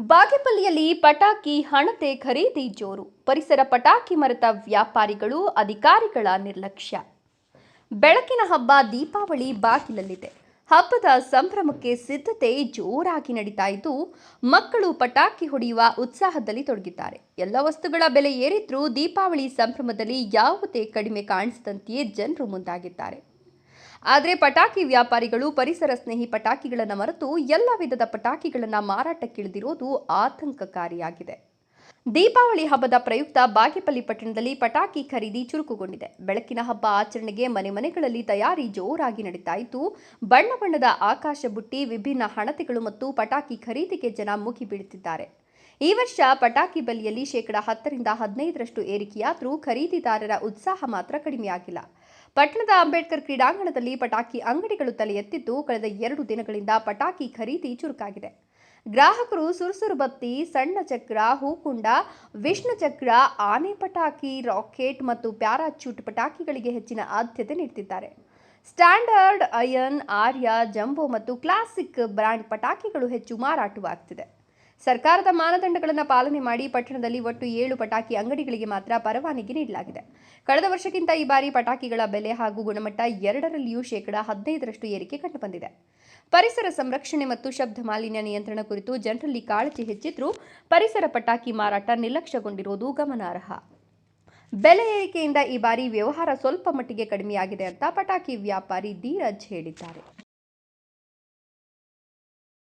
ಬಾಗೇಪಲ್ಲಿಯಲ್ಲಿ ಪಟಾಕಿ ಹಣತೆ ಖರೀದಿ ಜೋರು. ಪರಿಸರ ಪಟಾಕಿ ಮರೆತ ವ್ಯಾಪಾರಿಗಳು, ಅಧಿಕಾರಿಗಳ ನಿರ್ಲಕ್ಷ್ಯ. ಬೆಳಕಿನ ಹಬ್ಬ ದೀಪಾವಳಿ ಬಾಗಿಲಲ್ಲಿದೆ. ಹಬ್ಬದ ಸಂಭ್ರಮಕ್ಕೆ ಸಿದ್ಧತೆ ಜೋರಾಗಿ ನಡೀತಾ ಇದ್ದು, ಮಕ್ಕಳು ಪಟಾಕಿ ಹೊಡೆಯುವ ಉತ್ಸಾಹದಲ್ಲಿ ತೊಡಗಿದ್ದಾರೆ. ಎಲ್ಲ ವಸ್ತುಗಳ ಬೆಲೆ ಏರಿದ್ರೂ ದೀಪಾವಳಿ ಸಂಭ್ರಮದಲ್ಲಿ ಯಾವುದೇ ಕಡಿಮೆ ಕಾಣಿಸದಂತೆಯೇ ಜನರು ಮುಂದಾಗಿದ್ದಾರೆ. ಆದರೆ ಪಟಾಕಿ ವ್ಯಾಪಾರಿಗಳು, ಪರಿಸರ ಸ್ನೇಹಿ ಪಟಾಕಿಗಳನ್ನು ಮರೆತು ಎಲ್ಲ ವಿಧದ ಪಟಾಕಿಗಳನ್ನು ಮಾರಾಟಕ್ಕಿಳಿದಿರೋದು ಆತಂಕಕಾರಿಯಾಗಿದೆ. ದೀಪಾವಳಿ ಹಬ್ಬದ ಪ್ರಯುಕ್ತ ಬಾಗೇಪಲ್ಲಿ ಪಟ್ಟಣದಲ್ಲಿ ಪಟಾಕಿ ಖರೀದಿ ಚುರುಕುಗೊಂಡಿದೆ. ಬೆಳಕಿನ ಹಬ್ಬ ಆಚರಣೆಗೆ ಮನೆ ಮನೆಗಳಲ್ಲಿ ತಯಾರಿ ಜೋರಾಗಿ ನಡೀತಾ ಇತ್ತು ಬಣ್ಣ ಬಣ್ಣದ ಆಕಾಶ ಬುಟ್ಟಿ, ವಿಭಿನ್ನ ಹಣತೆಗಳು ಮತ್ತು ಪಟಾಕಿ ಖರೀದಿಗೆ ಜನ ಮುಗಿ ಬೀಳುತ್ತಿದ್ದಾರೆ ಈ ವರ್ಷ ಪಟಾಕಿ ಬೆಲೆಯಲ್ಲಿ ಶೇಕಡ ಹತ್ತರಿಂದ ಹದಿನೈದರಷ್ಟು ಏರಿಕೆಯಾದರೂ ಖರೀದಿದಾರರ ಉತ್ಸಾಹ ಮಾತ್ರ ಕಡಿಮೆಯಾಗಿಲ್ಲ. ಪಟ್ಟಣದ ಅಂಬೇಡ್ಕರ್ ಕ್ರೀಡಾಂಗಣದಲ್ಲಿ ಪಟಾಕಿ ಅಂಗಡಿಗಳು ತಲೆ ಎತ್ತಿದ್ದು ಕಳೆದ ಎರಡು ದಿನಗಳಿಂದ ಪಟಾಕಿ ಖರೀದಿ ಚುರುಕಾಗಿದೆ. ಗ್ರಾಹಕರು ಸುರುಸುರು ಬತ್ತಿ, ಸಣ್ಣ ಚಕ್ರ, ಹೂಕುಂಡ, ವಿಷ್ಣು ಚಕ್ರ, ಆನೆ ಪಟಾಕಿ, ರಾಕೆಟ್ ಮತ್ತು ಪ್ಯಾರಾಚೂಟ್ ಪಟಾಕಿಗಳಿಗೆ ಹೆಚ್ಚಿನ ಆದ್ಯತೆ ನೀಡುತ್ತಿದ್ದಾರೆ ಸ್ಟ್ಯಾಂಡರ್ಡ್ ಅಯನ್ ಆರ್ಯ, ಜಂಬೋ ಮತ್ತು ಕ್ಲಾಸಿಕ್ ಬ್ರ್ಯಾಂಡ್ ಪಟಾಕಿಗಳು ಹೆಚ್ಚು ಮಾರಾಟವಾಗ್ತಿದೆ. ಸರ್ಕಾರದ ಮಾನದಂಡಗಳನ್ನು ಪಾಲನೆ ಮಾಡಿ ಪಟ್ಟಣದಲ್ಲಿ ಒಟ್ಟು ಏಳು ಪಟಾಕಿ ಅಂಗಡಿಗಳಿಗೆ ಮಾತ್ರ ಪರವಾನಗಿ ನೀಡಲಾಗಿದೆ. ಕಳೆದ ವರ್ಷಕ್ಕಿಂತ ಈ ಬಾರಿ ಪಟಾಕಿಗಳ ಬೆಲೆ ಹಾಗೂ ಗುಣಮಟ್ಟ ಎರಡರಲ್ಲಿಯೂ ಶೇಕಡ ಹದಿನೈದರಷ್ಟು ಏರಿಕೆ ಕಂಡುಬಂದಿದೆ. ಪರಿಸರ ಸಂರಕ್ಷಣೆ ಮತ್ತು ಶಬ್ದ ಮಾಲಿನ್ಯ ನಿಯಂತ್ರಣ ಕುರಿತು ಜನರಲ್ಲಿ ಕಾಳಜಿ ಹೆಚ್ಚಿದ್ರೂ ಪರಿಸರ ಪಟಾಕಿ ಮಾರಾಟ ನಿರ್ಲಕ್ಷ್ಯಗೊಂಡಿರುವುದು ಗಮನಾರ್ಹ. ಬೆಲೆ ಏರಿಕೆಯಿಂದ ಈ ಬಾರಿ ವ್ಯವಹಾರ ಸ್ವಲ್ಪ ಮಟ್ಟಿಗೆ ಕಡಿಮೆಯಾಗಿದೆ ಅಂತ ಪಟಾಕಿ ವ್ಯಾಪಾರಿ ಧೀರಜ್ ಹೇಳಿದ್ದಾರೆ.